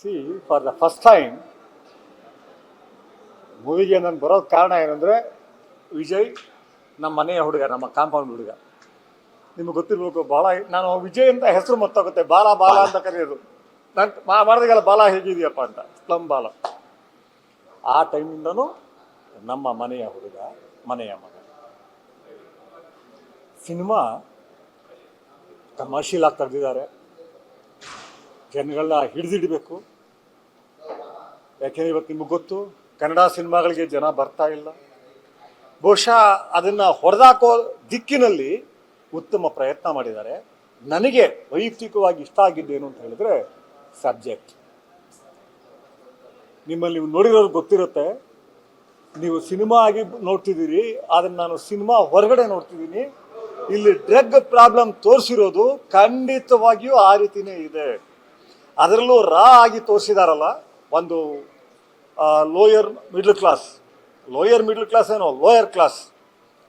See for the first time ಮೂವಿಗೆ ನಾನು ಬರೋದು ಕಾರಣ ಏನಂದರೆ, ವಿಜಯ್ ನಮ್ಮ ಮನೆಯ ಹುಡುಗ, ನಮ್ಮ ಕಾಂಪೌಂಡ್ ಹುಡುಗ. ನಿಮ್ಗೆ ಗೊತ್ತಿರ್ಬೇಕು ಭಾಳ ನಾನು ವಿಜಯ್ ಅಂತ ಹೆಸರು ಮತ್ತೋಗುತ್ತೆ, ಬಾಲ ಬಾಲ ಅಂತ ಕರೆಯೋದು ನಾನು ಮಾಡಿದಾಗೆಲ್ಲ ಬಾಲ ಹೇಗಿದೆಯಪ್ಪ ಅಂತ ಪ್ಲಮ್ ಬಾಲ. ಆ ಟೈಮಿಂದನೂ ನಮ್ಮ ಮನೆಯ ಹುಡುಗ, ಮನೆಯ ಮಗ. ಸಿನಿಮಾ ಕಮರ್ಷಿಯಲ್ ಆಗಿ ತೆಗೆದಿದ್ದಾರೆ. ಜನಗಳನ್ನ ಹಿಡಿದಿಡಬೇಕು. ಯಾಕೆಂದ್ರೆ ಇವತ್ತು ನಿಮಗೆ ಗೊತ್ತು, ಕನ್ನಡ ಸಿನಿಮಾಗಳಿಗೆ ಜನ ಬರ್ತಾ ಇಲ್ಲ. ಬಹುಶಃ ಅದನ್ನು ಹೊಡೆದಾಕೋ ದಿಕ್ಕಿನಲ್ಲಿ ಉತ್ತಮ ಪ್ರಯತ್ನ ಮಾಡಿದ್ದಾರೆ. ನನಗೆ ವೈಯಕ್ತಿಕವಾಗಿ ಇಷ್ಟ ಆಗಿದ್ದೇನು ಅಂತ ಹೇಳಿದ್ರೆ, ಸಬ್ಜೆಕ್ಟ್. ನಿಮ್ಮಲ್ಲಿ ನೀವು ನೋಡಿರೋರು ಗೊತ್ತಿರುತ್ತೆ. ನೀವು ಸಿನಿಮಾ ಆಗಿ ನೋಡ್ತಿದ್ದೀರಿ ಅದನ್ನು ನಾನು ಸಿನಿಮಾ ಹೊರಗಡೆ ನೋಡ್ತಿದ್ದೀನಿ. ಇಲ್ಲಿ ಡ್ರಗ್ ಪ್ರಾಬ್ಲಮ್ ತೋರಿಸಿರೋದು ಖಂಡಿತವಾಗಿಯೂ ಆ ರೀತಿನೇ ಇದೆ. ಅದರಲ್ಲೂ ರಾ ಆಗಿ ತೋರಿಸಿದಾರಲ್ಲ ಒಂದು lower middle class lower middle class ಏನೋ ಲೋಯರ್ ಕ್ಲಾಸ್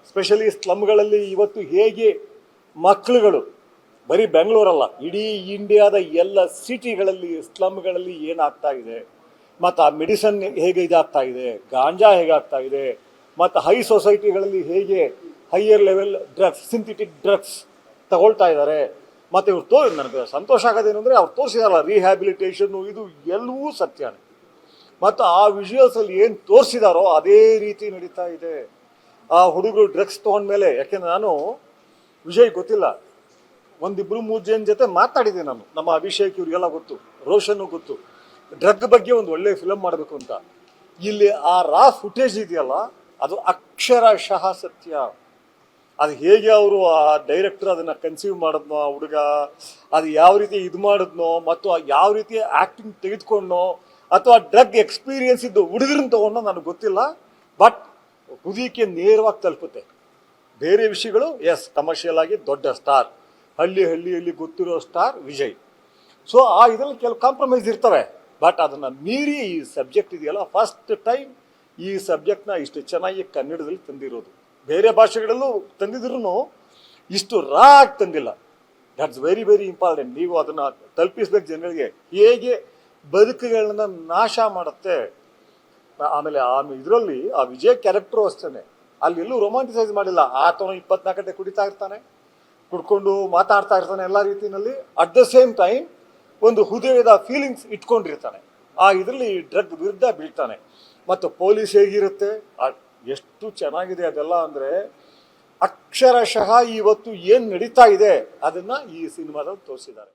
ಸ್ಪೆಷಲಿ ಸ್ಲಮ್ಗಳಲ್ಲಿ ಇವತ್ತು ಹೇಗೆ ಮಕ್ಕಳುಗಳು, ಬರೀ ಬೆಂಗಳೂರಲ್ಲ, ಇಡೀ ಇಂಡಿಯಾದ ಎಲ್ಲ ಸಿಟಿಗಳಲ್ಲಿ ಸ್ಲಮ್ಗಳಲ್ಲಿ ಏನಾಗ್ತಾ ಇದೆ? ಮತ್ತು ಆ ಮೆಡಿಸನ್ ಹೇಗೆ ಇದಾಗ್ತಾ ಇದೆ? ಗಾಂಜಾ ಹೇಗಾಗ್ತಾ ಇದೆ? ಮತ್ತು ಹೈ ಸೊಸೈಟಿಗಳಲ್ಲಿ ಹೇಗೆ higher level drugs synthetic drugs ತಗೊಳ್ತಾ ಇದ್ದಾರೆ? ಮತ್ತು ಇವ್ರು ತೋ ನನಗೆ, ಸಂತೋಷ ಆಗೋದೇನು ಅಂದರೆ ಅವ್ರು ತೋರಿಸಿದಾರಲ್ಲ ರಿಹ್ಯಾಬಿಲಿಟೇಷನ್ನು ಇದು ಎಲ್ಲವೂ ಸತ್ಯನೇ. ಮತ್ತು ಆ ವಿಜುವಲ್ಸಲ್ಲಿ ಏನು ತೋರಿಸಿದಾರೋ ಅದೇ ರೀತಿ ನಡೀತಾ ಇದೆ. ಆ ಹುಡುಗರು ಡ್ರಗ್ಸ್ ತೊಗೊಂಡ್ಮೇಲೆ, ಯಾಕೆಂದ್ರೆ ನಾನು ವಿಜಯ್ ಗೊತ್ತಿಲ್ಲ ಒಂದಿಬ್ಬರು ಮೂರು ಜನ ಜೊತೆ ಮಾತಾಡಿದೆ ನಾನು. ನಮ್ಮ ಅಭಿಷೇಕ್ ಇವರಿಗೆಲ್ಲ ಗೊತ್ತು ರೋಷನ್ನು ಗೊತ್ತು. ಡ್ರಗ್ ಬಗ್ಗೆ ಒಂದು ಒಳ್ಳೆ ಫಿಲಮ್ ಮಾಡಬೇಕು ಅಂತ. ಇಲ್ಲಿ ಆ ರಾ ಫುಟೇಜ್ ಇದೆಯಲ್ಲ, ಅದು ಅಕ್ಷರಶಃ ಸತ್ಯ. ಅದು ಹೇಗೆ ಅವರು ಆ ಡೈರೆಕ್ಟರ್ ಅದನ್ನು ಕನ್ಸೀವ್ ಮಾಡಿದ್ನೋ, ಆ ಹುಡುಗ, ಅದು ಯಾವ ರೀತಿ ಇದು ಮಾಡಿದ್ನೋ, ಮತ್ತು ಯಾವ ರೀತಿ ಆ್ಯಕ್ಟಿಂಗ್ ತೆಗೆದುಕೊಂಡೋ ಅಥವಾ ಡ್ರಗ್ ಎಕ್ಸ್ಪೀರಿಯನ್ಸ್ ಇದ್ದು ಹುಡುಗರನ್ನ ತೊಗೊಂಡೋ ನನಗೆ ಗೊತ್ತಿಲ್ಲ. ಬಟ್ ಹುದಿಕೆ ನೇರವಾಗಿ ತಲುಪುತ್ತೆ. ಬೇರೆ ವಿಷಯಗಳು ಎಸ್ ಕಮರ್ಷಿಯಲ್ ಆಗಿ ದೊಡ್ಡ ಸ್ಟಾರ್ ಹಳ್ಳಿ ಹಳ್ಳಿಯಲ್ಲಿ ಗೊತ್ತಿರೋ ಸ್ಟಾರ್ ವಿಜಯ್. ಸೊ ಆ ಇದರಲ್ಲಿ ಕೆಲವು ಕಾಂಪ್ರಮೈಸ್ ಇರ್ತವೆ. ಬಟ್ ಅದನ್ನು ಮೀರಿ ಈ ಸಬ್ಜೆಕ್ಟ್ ಇದೆಯಲ್ಲ ಫಸ್ಟ್ ಟೈಮ್ ಈ ಸಬ್ಜೆಕ್ಟ್ನ ಇಷ್ಟು ಚೆನ್ನಾಗಿ ಕನ್ನಡದಲ್ಲಿ ತಂದಿರೋದು. ಬೇರೆ ಭಾಷೆಗಳಲ್ಲೂ ತಂದಿದ್ರು ಇಷ್ಟು ರಾ ಆಗಿ ತಂದಿಲ್ಲ. ದಟ್ಸ್ ವೆರಿ ವೆರಿ ಇಂಪಾರ್ಟೆಂಟ್ ನೀವು ಅದನ್ನು ತಲುಪಿಸ್ಬೇಕು ಜನಗಳಿಗೆ ಹೇಗೆ ಬದುಕುಗಳನ್ನ ನಾಶ ಮಾಡುತ್ತೆ? ಆಮೇಲೆ ಆಮೇಲೆ ಇದರಲ್ಲಿ ಆ ವಿಜಯ್ ಕ್ಯಾರೆಕ್ಟರು ಅಷ್ಟೇ ಅಲ್ಲಿ ಎಲ್ಲೂ ರೊಮ್ಯಾಂಟಿಸೈಸ್ ಮಾಡಿಲ್ಲ. ಆತನು ಇಪ್ಪತ್ನಾಲ್ಕು ಗಂಟೆ ಕುಡಿತಾ ಇರ್ತಾನೆ. ಕುಡ್ಕೊಂಡು ಮಾತಾಡ್ತಾ ಇರ್ತಾನೆ ಎಲ್ಲ ರೀತಿಯಲ್ಲಿ. ಅಟ್ ದ ಸೇಮ್ ಟೈಮ್ ಒಂದು ಹೃದಯದ ಫೀಲಿಂಗ್ಸ್ ಇಟ್ಕೊಂಡಿರ್ತಾನೆ. ಆ ಇದರಲ್ಲಿ ಡ್ರಗ್ ವಿರುದ್ಧ ಬೀಳ್ತಾನೆ. ಮತ್ತು ಪೊಲೀಸ್ ಹೇಗಿರುತ್ತೆ? ಆ- ಎಷ್ಟು ಚೆನ್ನಾಗಿದೆ ಅದೆಲ್ಲ ಅಂದರೆ ಅಕ್ಷರಶಃ ಇವತ್ತು ಏನು ನಡೀತಾ ಇದೆ ಅದನ್ನು ಈ ಸಿನಿಮಾದಲ್ಲಿ ತೋರಿಸಿದ್ದಾರೆ.